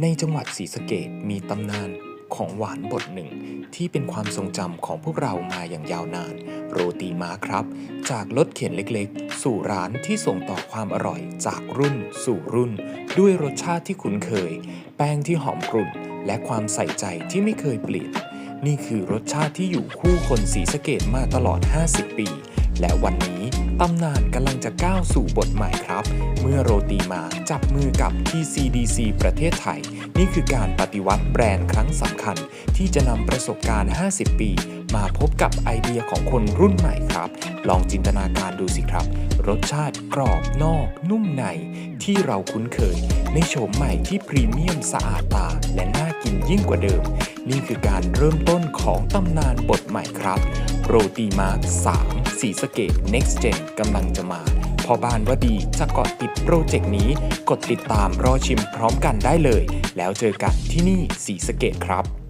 ในจังหวัดศรีสะเกดมีตำนานของหวานบทหนึ่ง ที่เป็นความทรงจำของพวกเรามาอย่างยาวนาน โรตีม้าครับ จากรถเข็นเล็กๆ สู่ร้านที่ส่งต่อความอร่อยจากรุ่นสู่รุ่น ด้วยรสชาติที่คุ้นเคย แป้งที่หอมกรุ่น และความใส่ใจที่ไม่เคยเปลี่ยน นี่คือรสชาติที่อยู่คู่คนศรีสะเกดมาตลอด 50 ปี และวันนี้ตำนานกำลังจะก้าวสู่บทใหม่ครับ เมื่อโรตีมาจับมือกับ TCDC ประเทศไทย นี่คือการปฏิวัติแบรนด์ครั้งสำคัญ ที่จะนำประสบการณ์ 50 ปี มาพบกับไอเดียของคนรุ่นใหม่ครับ ลองจินตนาการดูสิครับ รสชาติกรอบนอก นุ่มใน ที่เราคุ้นเคย ในโฉมใหม่ที่พรีเมียมสะอาดตาและน่ากินยิ่งกว่าเดิม นี่คือการเริ่มต้นของตำนานบทใหม่ครับ โรตีมาร์ค3สีสะเกต Next Gen กำลังจะมา พอบ้านว่าดีจะเกาะติดโปรเจกต์นี้ กดติดตามรอชิมพร้อมกันได้เลย แล้วเจอกันที่นี่สีสะเกตครับ